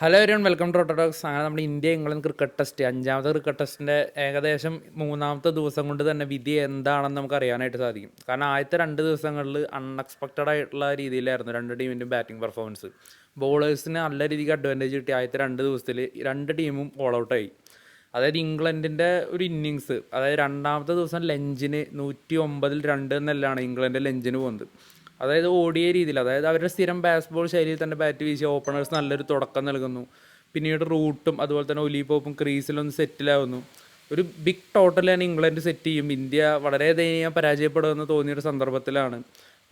Hello everyone welcome to ഓട്ടോഡോക്സ് അങ്ങനെ നമ്മുടെ ഇന്ത്യ ഇംഗ്ലണ്ട് ക്രിക്കറ്റ് ടെസ്റ്റ് അഞ്ചാമത്തെ ക്രിക്കറ്റ് ടെസ്റ്റിന്റെ ഏകദേശം മൂന്നാമത്തെ ദിവസം കൊണ്ട് തന്നെ വിധി എന്താണെന്ന് നമുക്ക് അറിയാനായിട്ട് സാധിക്കും. കാരണം ആദ്യത്തെ രണ്ട് ദിവസങ്ങളിൽ അൺഎക്സ്പെക്റ്റഡ് ആയിട്ടുള്ള രീതിയിലായിരുന്നു രണ്ട് ടീമിന്റെയും ബാറ്റിംഗ് പെർഫോമൻസ് ബോളേഴ്സിന് നല്ല രീതിക്ക് അഡ്വാന്റേജ് കിട്ടി. ആദ്യത്തെ രണ്ട് ദിവസത്തിൽ രണ്ട് ടീമും ഓൾ ഔട്ടായി അതായത് ഇംഗ്ലണ്ടിന്റെ ഒരു ഇന്നിങ്സ് അതായത് രണ്ടാമത്തെ ദിവസം ലഞ്ചിന് നൂറ്റി ഒമ്പതിൽ രണ്ട് എന്നെല്ലാണ് ഇംഗ്ലണ്ട് ലഞ്ചിന് പോകുന്നത്. അതായത് ഓടിയ രീതിയിൽ അതായത് അവരുടെ സ്ഥിരം ബാസ്ബോൾ ശൈലിയിൽ തന്നെ ബാറ്റ് വീശി ഓപ്പണേഴ്സ് നല്ലൊരു തുടക്കം നൽകുന്നു. പിന്നീട് റൂട്ടും അതുപോലെ തന്നെ ഒലിപോപ്പും ക്രീസിലൊന്ന് സെറ്റിലാവുന്നു ഒരു ബിഗ് ടോട്ടലാണ് ഇംഗ്ലണ്ട് സെറ്റ് ചെയ്യും. ഇന്ത്യ വളരെ ദയനീയം പരാജയപ്പെടുമെന്ന് തോന്നിയൊരു സന്ദർഭത്തിലാണ്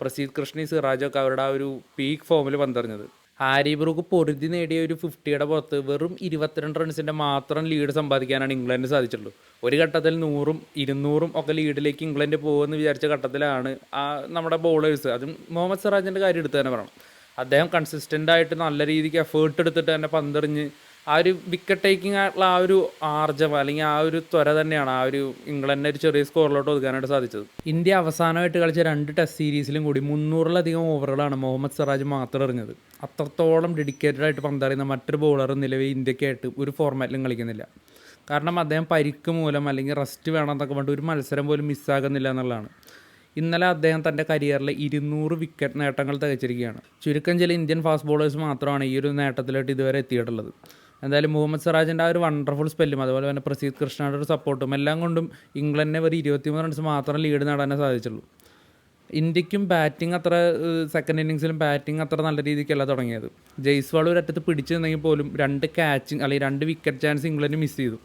പ്രസീദ് കൃഷ്ണി സിറാജൊക്കെ അവരുടെ ആ ഒരു പീക്ക് ഫോമിൽ പന്തെറിഞ്ഞത്. ഹാരി ബ്രൂക്ക് പൊരുതി നേടിയ ഒരു ഫിഫ്റ്റിയുടെ പുറത്ത് വെറും ഇരുപത്തിരണ്ട് റൺസിന്റെ മാത്രം ലീഡ് സമ്പാദിക്കാനാണ് ഇംഗ്ലണ്ടിന് സാധിച്ചിട്ടുള്ളൂ ഒരു ഘട്ടത്തിൽ നൂറും ഇരുന്നൂറും ഒക്കെ ലീഡിലേക്ക് ഇംഗ്ലണ്ട് പോകുമെന്ന് വിചാരിച്ച ഘട്ടത്തിലാണ് ആ നമ്മുടെ ബോളേഴ്സ് അതും മുഹമ്മദ് സിറാജിന്റെ കാര്യം എടുത്ത് തന്നെ പറയണം. അദ്ദേഹം കൺസിസ്റ്റന്റ് ആയിട്ട് നല്ല രീതിക്ക് എഫേർട്ട് എടുത്തിട്ട് തന്നെ പന്തെറിഞ്ഞ് ആ ഒരു വിക്കറ്റ് ടേക്കിംഗ് ആയിട്ടുള്ള ആ ഒരു ആർജം അല്ലെങ്കിൽ ആ ഒരു ത്വര തന്നെയാണ് ആ ഒരു ഇംഗ്ലണ്ടിനെ ഒരു ചെറിയ സ്കോറിലോട്ട് ഒതുക്കാനായിട്ട് സാധിച്ചത്. ഇന്ത്യ അവസാനമായിട്ട് കളിച്ച രണ്ട് ടെസ്റ്റ് സീരീസിലും കൂടി മുന്നൂറിലധികം ഓവറുകളാണ് മുഹമ്മദ് സിറാജ് മാത്രം എറിഞ്ഞത് അത്രത്തോളം ഡെഡിക്കേറ്റഡ് ആയിട്ട് പന്തറിയുന്ന മറ്റൊരു ബോളർ നിലവിൽ ഇന്ത്യക്കായിട്ട് ഒരു ഫോർമാറ്റിലും കളിക്കുന്നില്ല. കാരണം അദ്ദേഹം പരിക്ക് മൂലം അല്ലെങ്കിൽ റെസ്റ്റ് വേണമെന്നൊക്കെ പറഞ്ഞിട്ട് ഒരു മത്സരം പോലും മിസ്സാകുന്നില്ല എന്നുള്ളതാണ്. ഇന്നലെ അദ്ദേഹം തന്റെ കരിയറിലെ ഇരുന്നൂറ് വിക്കറ്റ് നേട്ടങ്ങൾ തികച്ചിരിക്കുകയാണ്. ചുരുക്കം ചില ഇന്ത്യൻ ഫാസ്റ്റ് ബോളേഴ്സ് മാത്രമാണ് ഈ ഒരു നേട്ടത്തിലോട്ട് ഇതുവരെ എത്തിയിട്ടുള്ളത്. എന്തായാലും മുഹമ്മദ് സിറാജിന്റെ ആ ഒരു വണ്ടർഫുൾ സ്പെല്ലും അതുപോലെ തന്നെ പ്രസീത് കൃഷ്ണയുടെ ഒരു സപ്പോർട്ടും എല്ലാം കൊണ്ടും ഇംഗ്ലണ്ടിനെ ഒരു ഇരുപത്തിമൂന്ന് റൺസ് മാത്രം ലീഡ് നേടാനേ സാധിച്ചുള്ളൂ. ഇന്ത്യക്കും ബാറ്റിംഗ് അത്ര സെക്കൻഡ് ഇന്നിങ്സിലും ബാറ്റിംഗ് അത്ര നല്ല രീതിക്കല്ല തുടങ്ങിയത്. ജയ്സ്വാൾ ഒരു അറ്റത്ത് പിടിച്ചു നിന്നെങ്കിൽ പോലും രണ്ട് ക്യാച്ചിങ് അല്ലെങ്കിൽ രണ്ട് വിക്കറ്റ് ചാൻസ് ഇംഗ്ലണ്ട് മിസ് ചെയ്തു.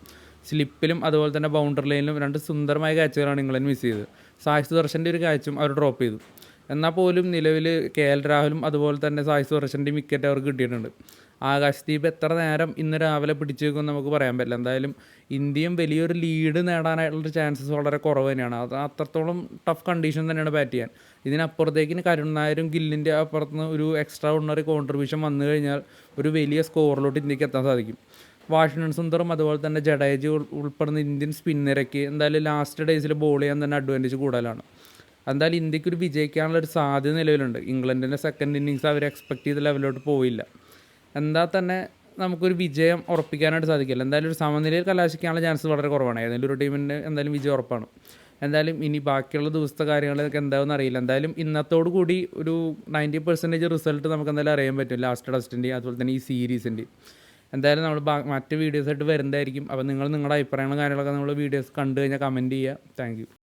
സ്ലിപ്പിലും അതുപോലെ തന്നെ ബൗണ്ടറി ലൈനിലും രണ്ട് സുന്ദരമായ ക്യാച്ചുകളാണ് ഇംഗ്ലണ്ട് മിസ് ചെയ്തത്. സാക്ഷി ദർശന്റെ ഒരു ക്യാച്ചും അവർ ഡ്രോപ്പ് ചെയ്തു. എന്നാൽ പോലും നിലവിൽ കെ എൽ രാഹുലും അതുപോലെ തന്നെ സായ് സുരേഷിന്റെയും വിക്കറ്റ് അവർക്ക് കിട്ടിയിട്ടുണ്ട്. ആകാശദീപ് എത്ര നേരം ഇന്ന് രാവിലെ പിടിച്ചേക്കും നമുക്ക് പറയാൻ പറ്റില്ല. എന്തായാലും ഇന്ത്യയും വലിയൊരു ലീഡ് നേടാനായിട്ടുള്ള ചാൻസസ് വളരെ കുറവ് തന്നെയാണ്. അത് അത്രത്തോളം ടഫ് കണ്ടീഷൻ തന്നെയാണ് ബാറ്റ് ചെയ്യാൻ. ഇതിനപ്പുറത്തേക്കിന് കരുൺ നായരും ഗില്ലിന്റെ അപ്പുറത്തുനിന്ന് ഒരു എക്സ്ട്രാ ഓർഡിനറി കോൺട്രിബ്യൂഷൻ വന്നു കഴിഞ്ഞാൽ ഒരു വലിയ സ്കോറിലോട്ട് ഇന്ത്യയ്ക്ക് എത്താൻ സാധിക്കും. വാഷിംഗ്ടൺ സുന്ദറും അതുപോലെ തന്നെ ജഡേജ് ഉൾപ്പെടുന്ന ഇന്ത്യൻ സ്പിന്നറയ്ക്ക് എന്തായാലും ലാസ്റ്റ് ഡേയ്സിൽ ബോൾ ചെയ്യാൻ തന്നെ അഡ്വാന്റേജ് കൂടുതലാണ്. എന്തായാലും ഇന്ത്യയ്ക്ക് ഒരു വിജയിക്കാനുള്ള ഒരു സാധ്യത നിലവിലുണ്ട്. ഇംഗ്ലണ്ടിന്റെ സെക്കൻഡ് ഇന്നിങ്സ് അവർ എക്സ്പെക്ട് ചെയ്ത ലെവലിലോട്ട് പോയില്ല. എന്താ തന്നെ നമുക്കൊരു വിജയം ഉറപ്പിക്കാനായിട്ട് സാധിക്കില്ല. എന്തായാലും ഒരു സമനിലയിൽ കലാശിക്കാനുള്ള ചാൻസ് വളരെ കുറവാണ്. ഏതെങ്കിലും ഒരു ടീമിന് എന്തായാലും വിജയം ഉറപ്പാണ്. എന്തായാലും ഇനി ബാക്കിയുള്ള ദിവസത്തെ കാര്യങ്ങളൊക്കെ എന്താണെന്ന് അറിയില്ല. എന്തായാലും ഇന്നത്തോടു കൂടി ഒരു നയന്റി പെർസെന്റേജ് റിസൾട്ട് നമുക്ക് എന്തായാലും അറിയാൻ പറ്റും. ലാസ്റ്റ് ടെസ്റ്റിന്റെയും അതുപോലെ തന്നെ ഈ സീരീസിന്റെ എന്തായാലും നമ്മൾ മറ്റ് വീഡിയോസായിട്ട് വരുന്നതായിരിക്കും. അപ്പോൾ നിങ്ങൾ നിങ്ങളുടെ അഭിപ്രായങ്ങളും കാര്യങ്ങളൊക്കെ നമ്മൾ വീഡിയോസ് കണ്ടു കഴിഞ്ഞാൽ കമന്റ് ചെയ്യുക. താങ്ക്